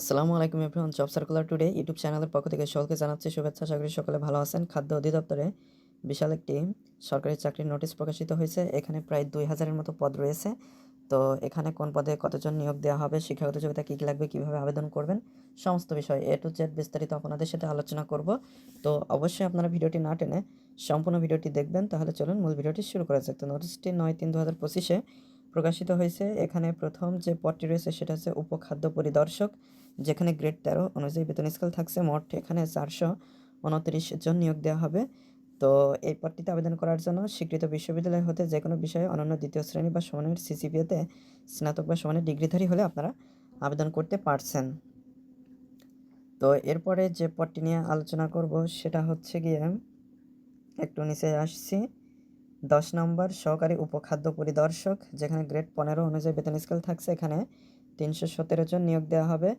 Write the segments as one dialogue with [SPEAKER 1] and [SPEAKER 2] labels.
[SPEAKER 1] আসসালামু আলাইকুম everyone job circular today YouTube চ্যানেলের পক্ষ থেকে সকলকে জানাচ্ছি শুভেচ্ছা আশা করি সকলে ভালো আছেন খাদ্য অধিদপ্তরে বিশাল একটি সরকারি চাকরির নোটিশ প্রকাশিত হয়েছে এখানে প্রায় দুই হাজারের মতো পদ রয়েছে তো এখানে কোন পদে কতজন নিয়োগ দেওয়া হবে শিক্ষাগত যোগ্যতা কী কী লাগবে কীভাবে আবেদন করবেন সমস্ত বিষয় এ টু জেড বিস্তারিত আপনাদের সাথে আলোচনা করব তো অবশ্যই আপনারা ভিডিওটি না টেনে সম্পূর্ণ ভিডিওটি দেখবেন তাহলে চলুন মূল ভিডিওটি শুরু করা যাক তো নোটিশটি নয় তিন দু হাজার পঁচিশে প্রকাশিত হয়েছে এখানে প্রথম যে পদটি রয়েছে সেটা হচ্ছে উপখাদ্য পরিদর্শক যেখানে গ্রেড তেরো অনুযায়ী বেতন স্কেল থাকছে মোট এখানে চারশো উনত্রিশ জন নিয়োগ দেওয়া হবে তো এই পদটিতে আবেদন করার জন্য স্বীকৃত বিশ্ববিদ্যালয় হতে যে কোনো বিষয়ে অনন্য দ্বিতীয় শ্রেণী বা সমানের সিসিপিওতে স্নাতক বা সমানের ডিগ্রিধারী হলে আপনারা আবেদন করতে পারছেন তো এরপরে যে পদটি নিয়ে আলোচনা করব সেটা হচ্ছে গিয়ে একটু নিচে আসছি দশ নম্বর সহকারী উপখাদ্য পরিদর্শক যেখানে গ্রেড পনেরো অনুযায়ী বেতন স্কেল থাকছে এখানে তিনশো সতেরো জন নিয়োগ দেওয়া হবে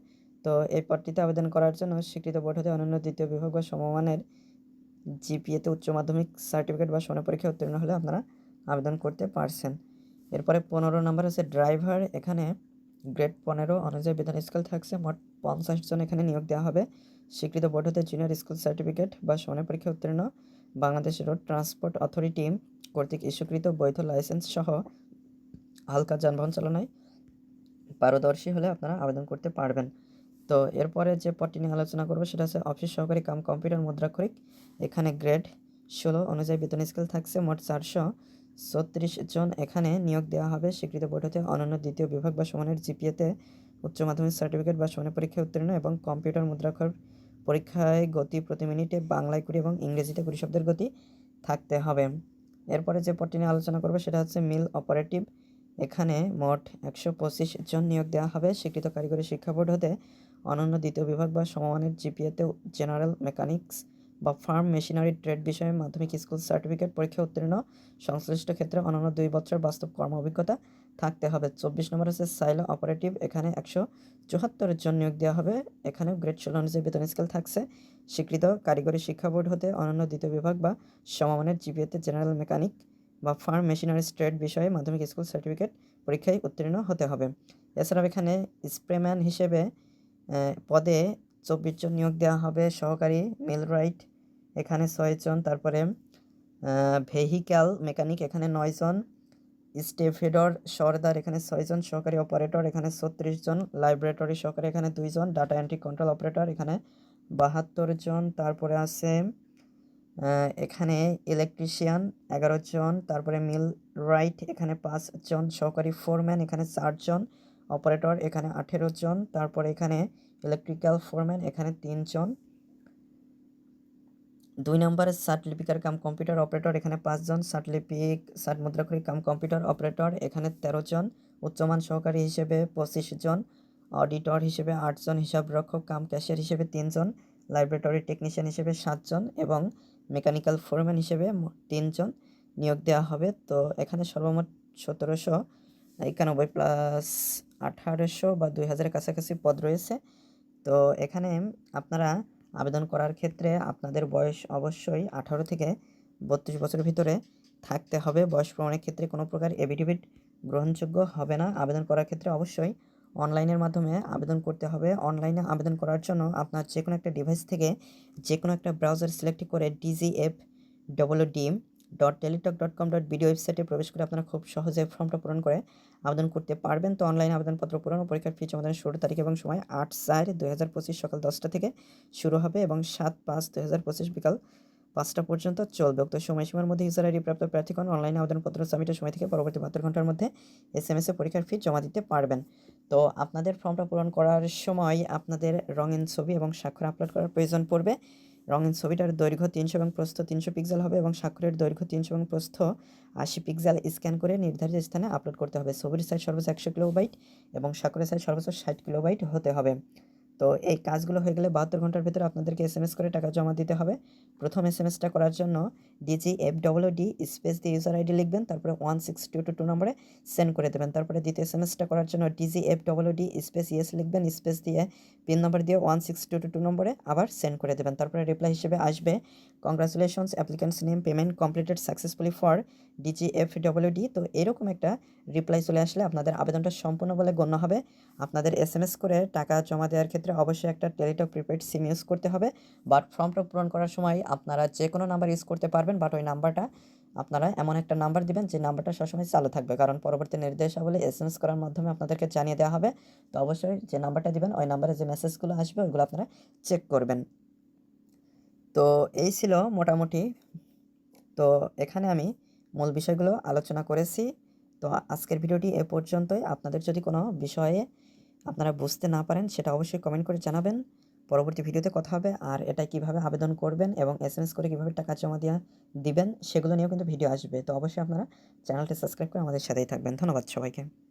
[SPEAKER 1] তো এই পদটিতে আবেদন করার জন্য স্বীকৃত বোর্ড হতে অন্যান্য দ্বিতীয় বিভাগ বা সমমানের জিপিএতে উচ্চ মাধ্যমিক সার্টিফিকেট বা সোনা পরীক্ষা উত্তীর্ণ হলে আপনারা আবেদন করতে পারছেন এরপরে পনেরো নম্বর হচ্ছে ড্রাইভার এখানে গ্রেড পনেরো অনুযায়ী বেতন স্কেল থাকছে মোট পঞ্চাশ জন এখানে নিয়োগ দেওয়া হবে স্বীকৃত বোর্ড হতে জুনিয়র স্কুল সার্টিফিকেট বা সোনা পরীক্ষা উত্তীর্ণ বাংলাদেশ রোড ট্রান্সপোর্ট অথরিটি কর্তৃক ইস্যুকৃত বৈধ লাইসেন্স সহ হালকা যানবাহন চালনায় পারদর্শী হলে আপনারা আবেদন করতে পারবেন তো এরপরে যে পদটি নিয়ে আলোচনা করবো সেটা হচ্ছে অফিস সহকারী কাম কম্পিউটার মুদ্রাক্ষরিক এখানে গ্রেড ষোলো অনুযায়ী বেতন স্কেল থাকছে মোট চারশো ছত্রিশ জন এখানে নিয়োগ দেওয়া হবে স্বীকৃত বৈঠকে অনন্য দ্বিতীয় বিভাগ বা সমানের জিপিএতে উচ্চ মাধ্যমিক সার্টিফিকেট বা সমানের পরীক্ষায় উত্তীর্ণ এবং কম্পিউটার মুদ্রাক্ষর পরীক্ষায় গতি প্রতি মিনিটে বাংলায় কুড়ি এবং ইংরেজিতে কুড়ি শব্দের গতি থাকতে হবে এরপরে যে পটি নিয়ে আলোচনা করবো সেটা হচ্ছে মিল অপারেটিভ এখানে মোট একশো পঁচিশ জন নিয়োগ দেওয়া হবে স্বীকৃত কারিগরি শিক্ষা বোর্ড হতে অনন্য দ্বিতীয় বিভাগ বা সমমানের জিপিএতে জেনারেল মেকানিক্স বা ফার্ম মেশিনারি ট্রেড বিষয়ে মাধ্যমিক স্কুল সার্টিফিকেট পরীক্ষা উত্তীর্ণ সংশ্লিষ্ট ক্ষেত্রে অন্যান্য দুই বছর বাস্তব কর্ম অভিজ্ঞতা থাকতে হবে চব্বিশ নম্বর হচ্ছে সাইলো অপারেটিভ এখানে একশো চুহাত্তরের জন নিয়োগ দেওয়া হবে এখানে গ্রেড ষোলো অনুযায়ী বেতন স্কেল থাকছে স্বীকৃত কারিগরি শিক্ষা বোর্ড হতে অন্যান্য দ্বিতীয় বিভাগ বা সমমানের জিপিএতে জেনারেল মেকানিক বা ফার্ম মেশিনারি ট্রেড বিষয়ে মাধ্যমিক স্কুল সার্টিফিকেট পরীক্ষায় উত্তীর্ণ হতে হবে এছাড়াও এখানে স্প্রেম্যান হিসেবে পদে চব্বিশ জন নিয়োগ দেওয়া হবে সহকারী মেল রাইট এখানে ছয়জন তারপরে ভেহিক্যাল মেকানিক এখানে নয়জন স্টেফেডর সর্দার এখানে ছয়জন সহকারী অপারেটর এখানে ছত্রিশ জন লাইব্রেটরি সহকারী এখানে দুইজন ডাটা এন্ট্রি কন্ট্রোল অপারেটর এখানে বাহাত্তর জন তারপরে আছে এখানে ইলেকট্রিশিয়ান এগারো জন তারপরে মিল রাইট এখানে পাঁচ জন সহকারী ফোরম্যান এখানে চারজন অপারেটর এখানে আঠেরো জন তারপরে এখানে ইলেকট্রিক্যাল ফোরম্যান এখানে তিনজন দুই নম্বরে সাট লিপিকার কাম কম্পিউটার অপারেটর এখানে পাঁচজন সাট লিপিক সাট মুদ্রাক্ষরিক কাম কম্পিউটার অপারেটর এখানে তেরো জন উচ্চমান সহকারী হিসেবে পঁচিশ জন অডিটর হিসেবে আটজন হিসাবরক্ষক কাম ক্যাশিয়ার হিসেবে তিনজন লাইব্রেটরি টেকনিশিয়ান হিসেবে সাতজন এবং মেকানিক্যাল ফোরম্যান হিসেবে তিনজন নিয়োগ দেওয়া হবে তো এখানে সর্বমোট সতেরোশো একানব্বই প্লাস আঠারোশো বা দুই হাজারের কাছাকাছি পদ রয়েছে তো এখানে আপনারা আবেদন করার ক্ষেত্রে আপনাদের বয়স অবশ্যই আঠারো থেকে বত্রিশ বছরের ভিতরে থাকতে হবে বয়স প্রমাণের ক্ষেত্রে কোনো প্রকার এভিডেভিট গ্রহণযোগ্য হবে না আবেদন করার ক্ষেত্রে অবশ্যই অনলাইনের মাধ্যমে আবেদন করতে হবে অনলাইনে আবেদন করার জন্য আপনার যে কোনো একটা ডিভাইস থেকে যে কোনো একটা ব্রাউজার সিলেক্ট করে DGF W D dot Teletalk dot com dot BD ওয়েবসাইটে প্রবেশ করে আপনারা খুব সহজে ফর্মটা পূরণ করে আবেদন করতে পারবেন তো অনলাইন আবেদনপত্র পূরণ ও পরীক্ষার ফি জমাদানের ষোলো তারিখ এবং সময় আট চার দুই হাজার পঁচিশ সকাল দশটা থেকে শুরু হবে এবং সাত পাঁচ দুই হাজার পঁচিশ বিকাল পাঁচটা পর্যন্ত চলবে উক্ত সময়সীমার মধ্যে ইউজার প্রাপ্ত প্রার্থীগণ অনলাইন আবেদনপত্র সাবমিটের সময় থেকে পরবর্তী বাহাত্তর ঘন্টার মধ্যে এস এম এসে পরীক্ষার ফি জমা দিতে পারবেন তো আপনাদের ফর্মটা পূরণ করার সময় আপনাদের রঙিন ছবি এবং স্বাক্ষর আপলোড করার প্রয়োজন পড়বে রঙিন ছবিটার দৈর্ঘ্য তিনশো এবং প্রস্থ তিনশো পিক্সেল হবে এবং স্বাক্ষরের দৈর্ঘ্য তিনশো এবং প্রস্থ আশি পিক্সেল স্ক্যান করে নির্ধারিত স্থানে আপলোড করতে হবে ছবির সাইজ সর্বোচ্চ একশো কিলোবাইট এবং স্বাক্ষরের সাইজ সর্বোচ্চ ষাট কিলোবাইট হতে হবে তো এই কাজগুলো হয়ে গেলে বাহাত্তর ঘন্টার ভিতরে আপনাদেরকে এস করে টাকা জমা দিতে হবে প্রথম এস এসটা করার জন্য DG F W D space দিয়ে ইউজার আইডি লিখবেন তারপরে one six two two two নম্বরে সেন্ড করে দেবেন তারপরে দ্বিতীয় এস এমএসটা করার জন্য DG F W D space yes লিখবেন স্পেস দিয়ে পিন নম্বর দিয়ে one six two two two নম্বরে আবার সেন্ড করে দেবেন তারপরে রিপ্লাই হিসেবে আসবে congratulations applicant's name payment completed successfully for DG F W D তো এরকম একটা রিপ্লাই চলে আসলে আপনাদের আবেদনটা সম্পূর্ণ বলে গণ্য হবে আপনাদের এস এম এস করে টাকা জমা দেওয়ার ক্ষেত্রে ক্ষেত্রে অবশ্যই একটা টেলিটক প্রিপেড সিম ইউজ করতে হবে বাট ফর্মটা পূরণ করার সময় আপনারা যে কোনো নাম্বার ইউজ করতে পারবেন বাট ওই নাম্বারটা আপনারা এমন একটা নাম্বার দিবেন যে নাম্বারটা সবসময় চালু থাকবে কারণ পরবর্তী নির্দেশাবলী এস এম এস করার মাধ্যমে আপনাদেরকে জানিয়ে দেওয়া হবে তো অবশ্যই যে নাম্বারটা দিবেন ওই নাম্বারে যে মেসেজগুলো আসবে ওইগুলো আপনারা চেক করবেন তো এই ছিল মোটামুটি তো এখানে আমি মূল বিষয়গুলো আলোচনা করেছি তো আজকের ভিডিওটি এ পর্যন্তই আপনাদের যদি কোনো বিষয়ে আপনারা বুঝতে না পারেন সেটা অবশ্যই কমেন্ট করে জানাবেন পরবর্তী ভিডিওতে কথা হবে আর এটা কিভাবে আবেদন করবেন এবং এস এম এস করে কীভাবে টাকা জমা দেওয়া দিবেন সেগুলো নিয়েও কিন্তু ভিডিও আসবে তো অবশ্যই আপনারা চ্যানেলটি সাবস্ক্রাইব করে আমাদের সাথেই থাকবেন ধন্যবাদ সবাইকে